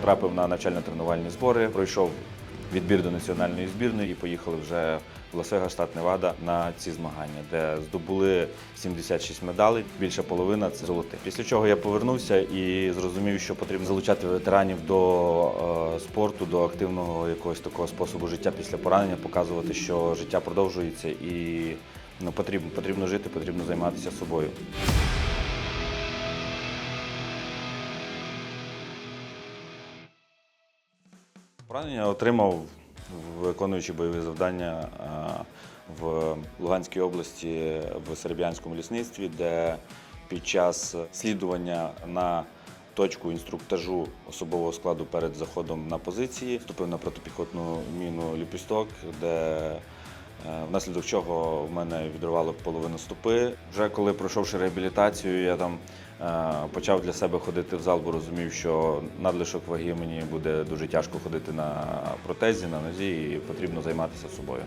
потрапив на навчально-тренувальні збори, пройшов відбір до національної збірної і поїхали вже в Лас-Вегас, штат Невада на ці змагання, де здобули 76 медалей. Більша половина це золоті. Після чого я повернувся і зрозумів, що потрібно залучати ветеранів до е, спорту, до активного якогось такого способу життя після поранення, показувати, що життя продовжується і ну, потрібно, потрібно жити, потрібно займатися собою. Поранення отримав, виконуючи бойові завдання е, в Луганській області в Сербіянському лісництві, де під час слідування на точку інструктажу особового складу перед заходом на позиції вступив на протипіхотну міну ліпісток, де Внаслідок чого в мене відривало половину стопи. Вже коли пройшовши реабілітацію, я там е, почав для себе ходити в зал, бо розумів, що надлишок ваги мені буде дуже тяжко ходити на протезі, на нозі, і потрібно займатися собою.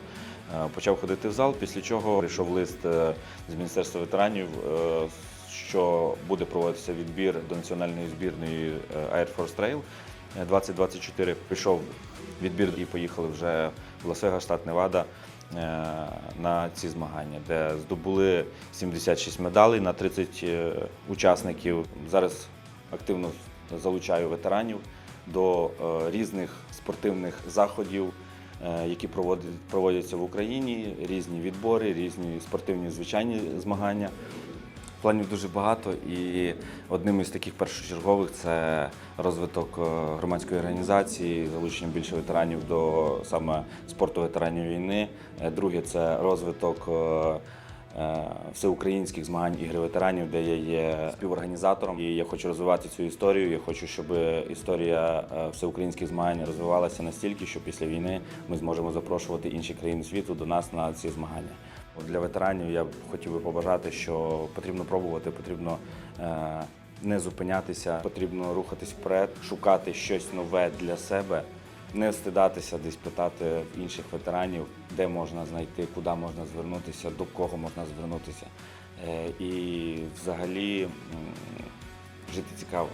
Е, Почав ходити в зал, після чого прийшов лист е, з Міністерства ветеранів, е, що буде проводитися відбір до національної збірної е, Air Force Trail 2024. Прийшов відбір і поїхали вже в Лас-Вегас, штат Невада е, на ці змагання, де здобули 76 медалей на 30 е, учасників. Зараз активно залучаю ветеранів до е, різних спортивних заходів, е, які проводять- проводяться в Україні, різні відбори, різні спортивні звичайні змагання. Планів дуже багато, і одним із таких першочергових це розвиток е, громадської організації, залучення більше ветеранів до саме спорту ветеранів війни. Е, Друге це розвиток е, всеукраїнських змагань ігри ветеранів, де я є співорганізатором. І я хочу розвивати цю історію. Я хочу, щоб історія всеукраїнських змагань розвивалася настільки, що після війни ми зможемо запрошувати інші країни світу до нас на ці змагання. Для ветеранів я б хотів би побажати, що потрібно пробувати, потрібно е, не зупинятися, потрібно рухатись вперед, шукати щось нове для себе, не стидатися десь питати інших ветеранів, де можна знайти, куди можна звернутися, до кого можна звернутися. Е, і взагалі жити цікаво.